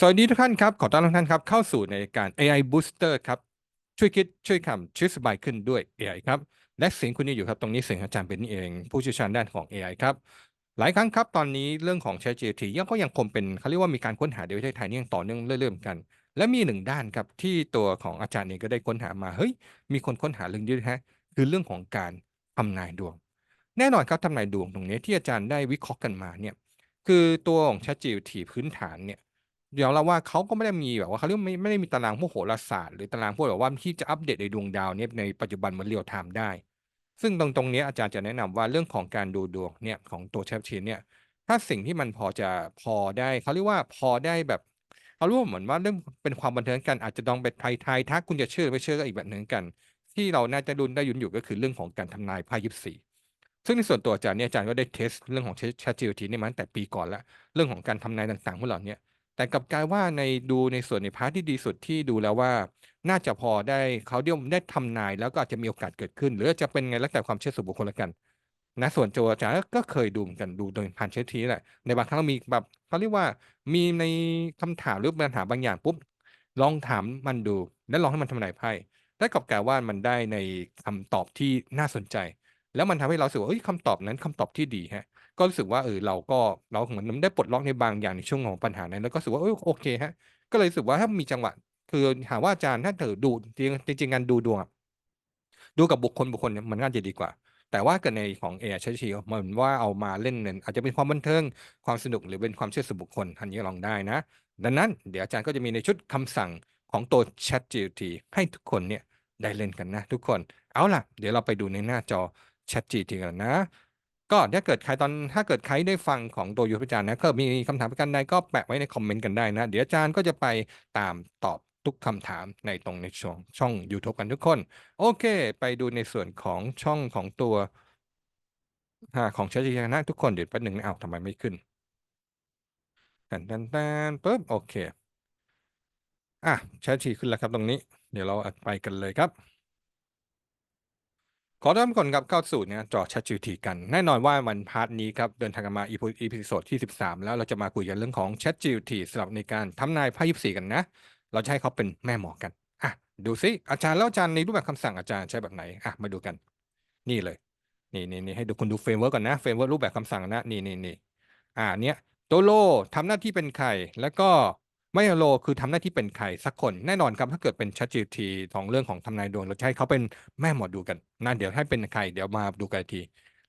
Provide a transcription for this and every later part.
สวัสดีทุกท่านครับ ขอต้อนรับทุกท่านครับ เข้าสู่ในการ AI Booster ครับ ช่วยคิดช่วยคำชีวิตสบายขึ้นด้วย AI ครับ และเสียงคุณนี่อยู่ครับตรงนี้เสียงอาจารย์เป็นนี่เอง ผู้เชี่ยวชาญด้านของ AI ครับ หลายครั้งครับ ตอนนี้เรื่องของ ChatGPT ยังก็ยังคงเป็นเขาเรียกว่ามีการค้นหาในประเทศไทยนี่ยังต่อเนื่องเรื่อยๆกัน และมีหนึ่งด้านครับที่ตัวของอาจารย์เองก็ได้ค้นหามาเฮ้ยมีคนค้นหาเรื่องนี้ฮะคือเรื่องของการทำนายดวง แน่นอนครับทำนายดวงตรงนี้ที่อาจารย์ได้วิเคราะห์กันมาเนี่ยคือตัวของ ChatGPT พื้นฐานเนี่ย เดี๋ยวเราว่าเขาก็ไม่ได้มีแบบว่าเขาเรียกไม่ไม่ได้มีตารางพวกโหราศาสตร์หรือตารางพวกแบบว่าที่จะอัปเดตในดวงดาวเนี่ยในปัจจุบันเหมือนเรียลไทม์ได้ ซึ่งตรงตรงนี้อาจารย์จะแนะนำว่าเรื่องของการดูดวงเนี่ยของตัวแชปชีนเนี่ย ถ้าสิ่งที่มันพอจะพอได้เขาเรียกว่าพอได้แบบเขาเรียกว่าเหมือนว่าเรื่องเป็นความบันเทิงกันอาจจะลองไปไทยไทยถ้าคุณจะเชื่อไม่เชื่อก็อีกแบบหนึ่งกัน ที่เราน่าจะดุนได้ยุนอยู่ก็คือเรื่องของการทำนายไพ่ยิปซีซึ่งในส่วนตัวอาจารย์เนี่ยอาจารย์ก็ได้เทสเรื่องของ ChatGPT เนี่มาตั้งแต่ปีก่อนแล้วเรื่องของการทำนายต่างๆพวกเหล่านี้ แต่กับกายว่าในดูในส่วนในพาร์ทที่ดีสุดที่ดูแล้วว่า น่าจะพอได้เขาเดียวได้ทำนายแล้วก็อาจจะมีโอกาสเกิดขึ้น หรือจะเป็นไงแล้วแต่ความเชื่อส่วนบุคคลละกันนะส่วนตัวอาจารย์ก็เคยดูเหมือนกันดูโดยผ่านเชทีแหละในบางครั้งมีแบบเขาเรียกว่ามีในคำถามหรือปัญหาบางอย่างปุ๊บลองถามมันดู แล้วลองให้มันทำนายไพ่ได้กับกายว่ามันได้ในคำตอบที่น่าสนใจ แล้วมันทำให้เราสึกว่าเฮ้ยคำตอบนั้นคำตอบที่ดีฮะ ก็รู้สึกว่าเออเราก็เราเหมือนมันได้ปลดล็อกในบางอย่างในช่วงของปัญหานั้นแล้วก็รู้สึกว่าโอเคฮะก็เลยรู้สึกว่าถ้ามีจังหวะคือหาว่าอาจารย์ถ้าเธอดูจริงจริงการดูดวงดูกับบุคคลบุคคลเนี่ยมันน่าจะดีกว่า แต่ว่าเกิดในของเอชชีเหมือนว่าเอามาเล่นเล่นอาจจะเป็นความบันเทิงความสนุกหรือเป็นความเชื่อส่วนบุคคลอันนี้ลองได้นะ ดังนั้นเดี๋ยวอาจารย์ก็จะมีในชุดคำสั่งของตัว Chat GPT ให้ทุกคนเนี่ยได้เล่นกันนะทุกคน เอาล่ะ เดี๋ยวเราไปดูในหน้าจอ Chat GPT กันนะ ก็ถ้าเกิดใครตอนถ้าเกิดใครได้ฟังของตัวยูทูบอาจารย์นะก็มีคำถามประกันใดก็แปะไว้ในคอมเมนต์กันได้นะ เดี๋ยวอาจารย์ก็จะไปตามตอบทุกคำถามในตรงในช่องช่อง YouTube กันทุกคน โอเค ไปดูในส่วนของช่องของตัวของเชื้อจีนะทุกคนเดี๋ยวแป๊บหนึ่งนะเอาทำไมไม่ขึ้นแตนแตนแตนปุ๊บโอเค อะแชทชีขึ้นแล้วครับตรงนี้ เดี๋ยวเราไปกันเลยครับ ขอต้อนรับก่อนครับเข้าสู่เนี่ยจอ ChatGPT กัน แน่นอนว่ามันพาร์ทนี้ครับเดินทางกันมาอีพีโซดที่ 13 แล้วเราจะมาคุยกันเรื่องของ ChatGPT สำหรับในการทำนายไพ่ยิปซีกันนะ เราจะให้เขาเป็นแม่หมอกันอะดูซิอาจารย์แล้วอาจารย์ในรูปแบบคำสั่งอาจารย์ใช้แบบไหนอะมาดูกัน นี่เลย นี่นี่นี่ให้ดูคุณดูเฟรมเวิร์กก่อนนะเฟรมเวิร์กรูปแบบคำสั่งนะนี่นี่นี่อ่าเนี้ยโตโลทำหน้าที่เป็นใครแล้วก็ ไม่โลคือทำหน้าที่เป็นใครสักคนแน่นอนครับ ถ้าเกิดเป็น ChatGPT ของเรื่องของทำนายดวงเราจะให้เขาเป็นแม่หมอดูกันนะเดี๋ยวให้เป็นใครเดี๋ยวมาดูกันที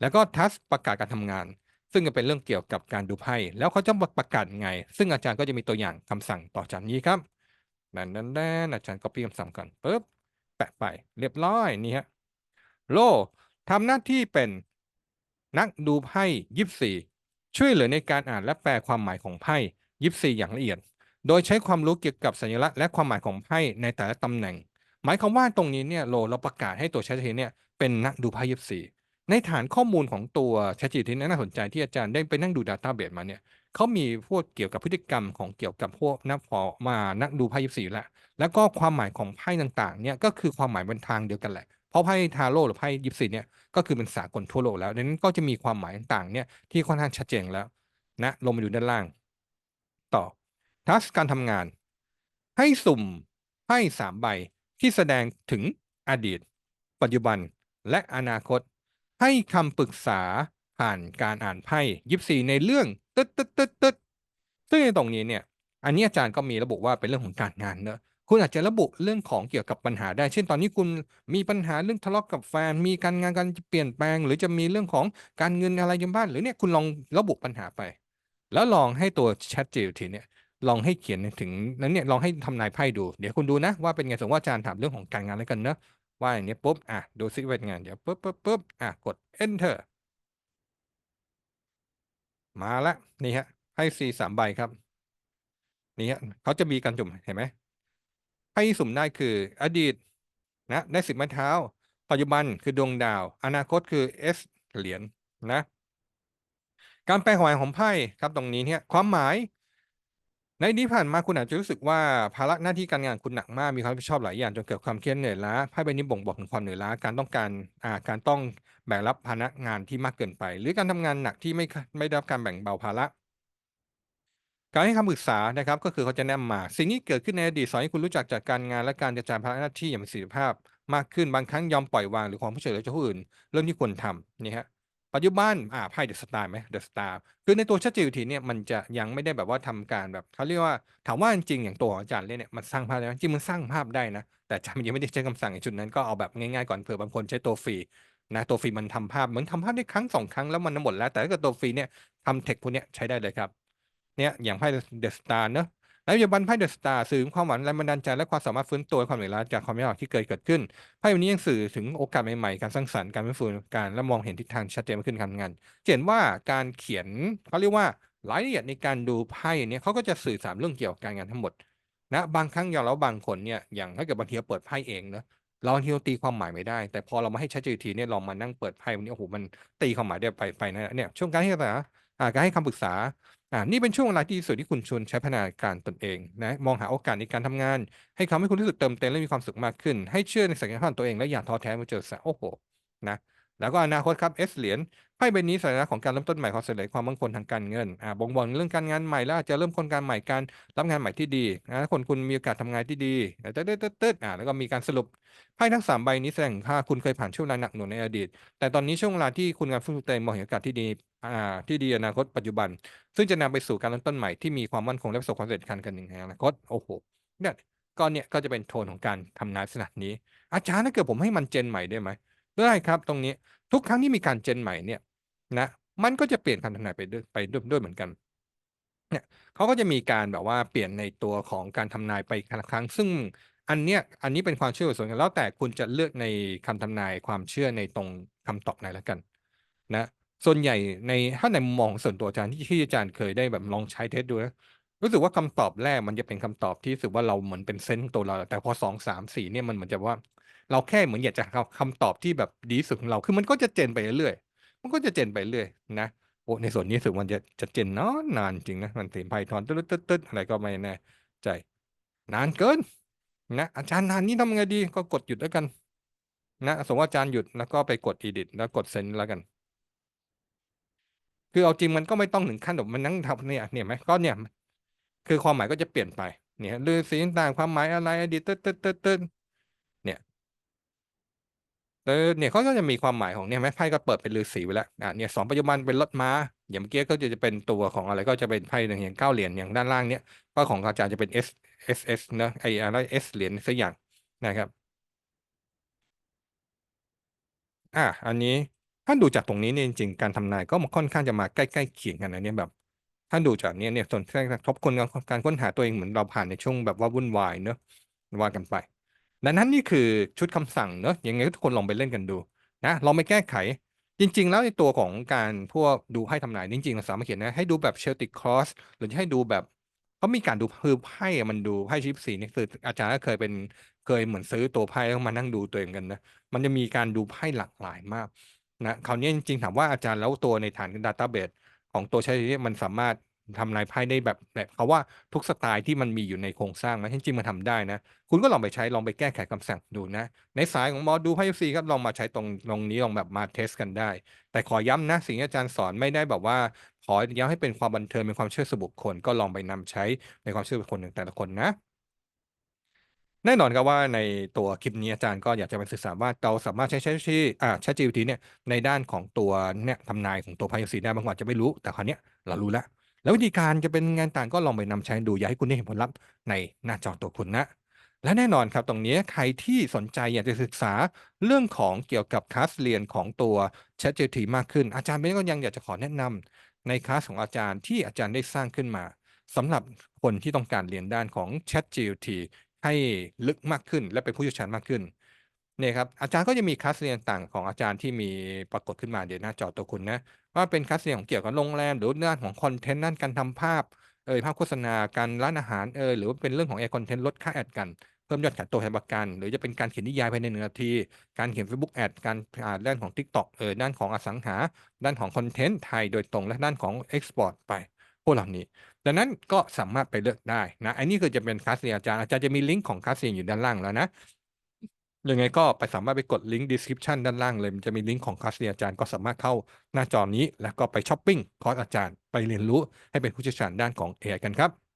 แล้วก็ทัสประกาศการทำงาน ซึ่งจะเป็นเรื่องเกี่ยวกับการดูไพ่แล้วเขาจะประกาศไง ซึ่งอาจารย์ก็จะมีตัวอย่างคำสั่งต่อจากนี้ครับนั่นนั่นนั่นอาจารย์ก็ปีคำสั่งก่อนปุ๊บแปะไป เรียบร้อยนี่ฮะโลทำหน้าที่เป็นนักดูไพ่ยิปซีช่วยเหลือในการอ่านและแปลความหมายของไพ่ยิปซีอย่างละเอียด โดยใช้ความรู้เกี่ยวกับสัญลักษณ์และความหมายของไพ่ในแต่ละตำแหน่ง หมายความว่าตรงนี้เนี่ยโลเราประกาศให้ตัว ChatGPT เนี่ยเป็นนักดูไพ่ยิปซีในฐานข้อมูลของตัว ChatGPT ที่น่าสนใจที่อาจารย์ได้ไปนั่งดู Database มาเนี่ยเขามีพวกเกี่ยวกับพฤติกรรมของเกี่ยวกับพวกนักพอมานักดูไพ่ยิปซีแล้วแล้วก็ความหมายของไพ่ต่างๆเนี่ยก็คือความหมายบนทางเดียวกันแหละเพราะไพ่ทาโร่หรือไพ่ยิปซีเนี่ยก็คือเป็นสากลทั่วโลกแล้วดังนั้นก็จะมีความหมายต่างๆเนี่ยที่ค่อนข้างชัดเจนแล้วนะลงมาดูด้านล่าง ต่อ ทัสการทำงาน ให้สุ่มไพ่สามใบที่แสดงถึงอดีต ปัจจุบันและอนาคต ให้คำปรึกษาผ่านการอ่านไพ่ยิปซีในเรื่องตึ๊ดตึ๊ดตึ๊ดตึ๊ดซึ่งในตรงนี้เนี่ย อันนี้อาจารย์ก็มีระบุว่าเป็นเรื่องของการงานเนอะคุณอาจจะระบุเรื่องของเกี่ยวกับปัญหาได้ เช่นตอนนี้คุณมีปัญหาเรื่องทะเลาะกับแฟน มีการงานการเปลี่ยนแปลง หรือจะมีเรื่องของการเงินอะไรยังบ้าน หรือเนี่ยคุณลองระบุปัญหาไป แล้วลองให้ตัว Chat GPT เนี่ย ลองให้เขียนถึงนั้นเนี่ยลองให้ทำนายไพ่ดู เดี๋ยวคุณดูนะว่าเป็นไงสมมติว่าอาจารย์ถามเรื่องของการงานแล้วกันเนอะว่าอย่างนี้ปุ๊บอะดูซิเป็นไงเดี๋ยวปุ๊บปุ๊บปุ๊บอะกด enter มาละนี่ฮะไพ่สี่สามใบครับนี่ฮะเขาจะมีการจุ่มเห็นไหมไพ่ที่สุ่มได้คืออดีตนะได้สิบไม้เท้า ปัจจุบันคือดวงดาว อนาคตคือ S เหรียญนะ การแปลความหมายของไพ่ครับตรงนี้เนี่ยความหมาย ในนี้ผ่านมาคุณอาจจะรู้สึกว่าภาระหน้าที่การงานคุณหนักมากมีความรับผิดชอบหลายอย่างจนเกิดความเครียดเหนื่อยล้าไพ่ใบนี้บ่งบอกถึงความเหนื่อยล้าการต้องการอ่าการต้องแบกรับภาระงานที่มากเกินไป หรือการทำงานหนักที่ไม่ไม่ได้รับการแบ่งเบาภาระการให้คำปรึกษานะครับก็คือเขาจะแนะนำมา สิ่งที่เกิดขึ้นในอดีตสอนให้คุณรู้จักจัดการงานและการกระจายภาระหน้าที่อย่างมีประสิทธิภาพ มากขึ้นบางครั้งยอมปล่อยวางหรือความผู้ช่วยเหลือจากผู้อื่น เรื่องที่ควรทำนี่ฮะ ปัจจุบันอ่าไพ่ The Star ไหม The Star คือในตัว ChatGPT เนี่ยมันจะยังไม่ได้แบบว่าทำการแบบเขาเรียกว่าถามว่าจริงอย่างตัวอาจารย์เล่นเนี่ยมันสร้างภาพได้จริงมันสร้างภาพได้นะ แต่อาจารย์ยังไม่ได้ใช้คำสั่งในชุดนั้นก็เอาแบบง่ายๆก่อนเผื่อบางคนใช้ตัวฟรีนะตัวฟรีมันทำภาพเหมือนทำภาพได้ครั้ง2ครั้งแล้วมันหมดแล้วแต่ถ้าเกิดตัวฟรีเนี่ยทำเทคพวกเนี้ยใช้ได้เลยครับเนี่ยอย่างไพ่ The Star เนาะ แล้วปัจจุบันไพ่ The Star สื่อถึงความหวังแรงบันดาลใจและความสามารถฟื้นตัวความเหนื่อยล้าจากความไม่รอดที่เคยเกิดขึ้นไพ่ใบนี้ยังสื่อถึงโอกาสใหม่ๆ การสร้างสรรค์การฟื้นฟูการและมองเห็นทิศทางชัดเจนมากขึ้นการงานเห็นว่าการเขียนเขาเรียกว่ารายละเอียดในการดูไพ่เนี่ยเขาก็จะสื่อสารเรื่องเกี่ยวกับการงานทั้งหมดนะบางครั้งอย่างแล้วบางคนเนี่ยอย่างถ้าเกิดบางทีเราเปิดไพ่เองนะเราบางทีเราตีความหมายไม่ได้ แต่พอเรามาให้ ChatGPT เนี่ยลองมานั่งเปิดไพ่วันนี้โอ้โฮมันตีความหมายได้ไปไปนะเนี่ยช่วงการให้คำปรึกษาอ่า การให้คำปรึกษาอ่านี่เป็นช่วงเวลาที่ดีสุดที่คุณชวนใช้พัฒนาการตนเองนะมองหาโอกาสในการทำงาน ให้ทำให้คุณรู้สึกเติมเต็มและมีความสุขมากขึ้น ให้เชื่อในศักยภาพของตัวเองและอย่าท้อแท้เมื่อเจออุปสรรคโอ้โหนะ แล้วก็อนาคตครับ Ace เหรียญไพ่ใบนี้สัญลักษณ์ของการเริ่มต้นใหม่ความสำเร็จความมั่นคงทางการเงินอ่าบ่งบอกเรื่องการงานใหม่และอาจจะเริ่มต้นการใหม่การรับงานใหม่ที่ดีนะคนคุณมีโอกาสทำงานที่ดีตึ๊ดๆๆๆอ่าแล้วก็มีการสรุปไพ่ทั้ง3ใบนี้แสดงว่าคุณเคยผ่านช่วงเวลาหนักหน่วงในอดีต แต่ตอนนี้ช่วงเวลาที่คุณกำลังฟื้นฟูตัวเองมองเห็นโอกาสที่ดีอ่าที่ดีอนาคตปัจจุบัน ซึ่งจะนำไปสู่การเริ่มต้นใหม่ที่มีความมั่นคงและประสบความสำเร็จการเงินในอนาคตโอ้โฮเนี่ยก็เนี่ยก็จะเป็นโทนของการทำนายลักษณะนี้ อาจารย์ถ้าเกิดผมให้มัน gen ใหม่ได้ไหม ได้ครับตรงนี้ทุกครั้งที่มีการ gen ใหม่เนี่ยนะมันก็จะเปลี่ยนคำทำนายไปด้วยไปด้วยด้วยเหมือนกันเนี่ยเขาก็จะมีการแบบว่าเปลี่ยนในตัวของการทำนายไปครั้ง ซึ่งอันเนี้ยอันนี้เป็นความเชื่อส่วนบุคคลแล้วแต่คุณจะเลือกในคำทำนายความเชื่อในตรงคำตอบไหนแล้วกันนะส่วนใหญ่ในถ้าในมุมมองส่วนตัวอาจารย์ที่ที่อาจารย์เคยได้แบบลองใช้เทสต์ดูนะรู้สึกว่าคำตอบแรกมันจะเป็นคำตอบที่รู้สึกว่าเราเหมือนเป็นเซนส์ตัวเรา แต่พอ 2, 3, 4เนี่ยมันเหมือนจะว่า เราแค่เหมือนอยากจะเอาคำตอบที่แบบดีสุดของเราคือมันก็จะ gen ไปเรื่อยมันก็จะ gen ไปเรื่อยนะโอ้ในส่วนนี้สึกมันจะจะ gen น๊อนนานจริงนะมันเห็นไพ่ทอนตึ๊ดๆๆอะไรก็ไม่แน่ใจนานเกินนะอาจารย์นานนี้ทำไงดีก็กดหยุดแล้วกัน นะสมมติว่าอาจารย์หยุดแล้วก็ไปกด edit แล้วกดเซ็นแล้วกัน คือเอาจริงมันก็ไม่ต้องถึงขั้นแบบมานั่งทำเนี่ยเนี่ยไหมก็เนี่ย คือความหมายก็จะเปลี่ยนไปเนี่ยฤาษีต่างความหมายอะไรอดีตตึ๊ดๆๆๆเนี่ย เออเนี่ยเขาก็จะมีความหมายของเนี่ยไหมไพ่ก็เปิดเป็นฤาษีไว้แล้วอ่าเนี่ย2ปัจจุบันเป็นรถม้า อย่างเมื่อกี้ก็จะเป็นตัวของอะไรก็จะเป็นไพ่หนึ่งอย่าง9เหรียญอย่างด้านล่างเนี่ยก็ของอาจารย์จะเป็น S SS เนาะไออะไร S เหรียญสักอย่างนะครับอ่าอันนี้ถ้าดูจากตรงนี้เนี่ยจริงๆการทำนายก็ค่อนข้างจะมาใกล้ๆเคียงกันนะเนี่ยแบบถ้าดูจากเนี้ยเนี่ยส่วนแค่ทบทวนการค้นหาตัวเองเหมือนเราผ่านในช่วงแบบว่าวุ่นวายเนาะว่ากันไป ดังนั้นนี่คือชุดคำสั่งเนาะยังไงทุกคนลองไปเล่นกันดูนะลองไปแก้ไข จริง ๆ แล้วในตัวของการพวกดูไพ่ทำนายจริงๆเราสามารถเขียนนะให้ดูแบบ Celtic Cross หรือให้ดูแบบเขามีการดูคือไพ่มันดูไพ่ยิปซีนี่คืออาจารย์ก็เคยเป็นเคยเหมือนซื้อตัวไพ่แล้วมานั่งดูตัวเองกันนะมันจะมีการดูไพ่หลากหลายมากนะคราวนี้จริงๆถามว่าอาจารย์แล้วตัวในฐานดัตต้าเบสของตัว ChatGPT มันสามารถ ทำนายไพ่ได้แบบแบบเขาว่าทุกสไตล์ที่มันมีอยู่ในโครงสร้างไหมจริงๆมันทำได้นะ คุณก็ลองไปใช้ลองไปแก้ไขคำสั่งดูนะ ในสายของหมอดูไพ่ยิปซีครับลองมาใช้ตรงตรงนี้ลองแบบมาเทสกันได้ แต่ขอย้ำนะ สิ่งที่อาจารย์สอนไม่ได้แบบว่า ขอย้ำให้เป็นความบันเทิงเป็นความเชื่อส่วนบุคคล ก็ลองไปนำใช้ในความเชื่อบุคคลของแต่ละคนนะแน่นอนครับว่าในตัวคลิปนี้อาจารย์ก็อยากจะมาสื่อสาว่าเราสามารถใช้ ChatGPT อ่า ChatGPT เนี่ยในด้านของตัวเนี่ยทำนายของตัวไพ่ยิปซีได้บางคนจะไม่รู้ แต่คราวนี้เรารู้แล้ว แล้ววิธีการจะเป็นไงต่างก็ลองไปนำใช้ดูอยากให้คุณได้เห็นผลลัพธ์ในหน้าจอตัวคุณนะ และแน่นอนครับตรงนี้ใครที่สนใจอยากจะศึกษาเรื่องของเกี่ยวกับคลาสเรียนของตัว ChatGPT มากขึ้น อาจารย์เบนก็ยังอยากจะขอแนะนำในคลาสของอาจารย์ที่อาจารย์ได้สร้างขึ้นมาสำหรับคนที่ต้องการเรียนด้านของ ChatGPT ให้ลึกมากขึ้นและเป็นผู้เชี่ยวชาญมากขึ้น เนี่ยครับอาจารย์ก็จะมีคลาสเรียนต่างของอาจารย์ที่มีปรากฏขึ้นมาเดี๋ยวหน้าจอตัวคุณนะว่าเป็นคลาสเรียนของเกี่ยวกับโรงแรมหรือด้านของคอนเทนต์ด้านการทำภาพเอยภาพโฆษณาการร้านอาหารเอยหรือว่าเป็นเรื่องของ Ad คอนเทนต์ลดค่า Ad กันเพิ่มยอดขายตัวแทนประกัน หรือจะเป็นการเขียนนิยายภายใน1นาที การเขียน Facebook Ad การอ่าด้านของ TikTok เออด้านของอสังหา ด้านของคอนเทนต์ไทยโดยตรงและด้านของเอ็กซ์พอร์ตไปพวกเหล่านี้ดังนั้นก็สามารถไปเลือกได้นะอันนี้คือจะเป็นคลาสเรียนอาจารย์อาจารย์จะมีลิงก์ของคลาสเรียนอยู่ด้านล่างแล้วนะ ยังไงก็ไปสามารถไปกดลิงก์ description ด้านล่างเลย มันจะมีลิงก์ของคลาสเรียนอาจารย์ก็สามารถเข้าหน้าจอนี้ แล้วก็ไปช้อปปิ้งคอร์สอาจารย์ ไปเรียนรู้ให้เป็นผู้เชี่ยวชาญด้านของ AI กันครับ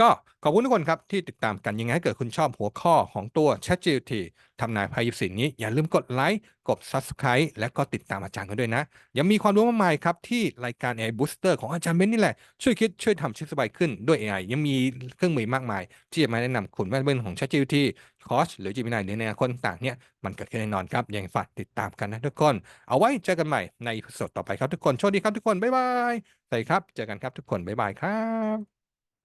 ก็ขอบคุณทุกคนครับที่ติดตามกันยังไงเกิดคุณชอบหัวข้อของตัว ChatGPT ทำนายภัยสิ่งนี้ อย่าลืมกดไลค์กด Subscribe และก็ติดตามอาจารย์กันด้วยนะ ยังมีความรู้มากมายครับที่รายการ AI Booster ของอาจารย์เบนนี่แหละ ช่วยคิดช่วยทำชีวิตสบายขึ้นด้วย AI ยังมีเครื่องมือมากมาย ที่จะมาแนะนำคุณว่าเรื่องของ ChatGPT คอร์สหรือ Gemini หรือในอนาคตต่างๆเนี่ยมันเกิดขึ้นแน่นอนครับยังฝากติดตามกันนะทุกคน เอาไว้เจอกันใหม่ในสดต่อไปครับทุกคนโชคดีครับทุกคนบ๊ายบายสวัสดีครับ เจอกันครับทุกคนบ๊ายบายครับ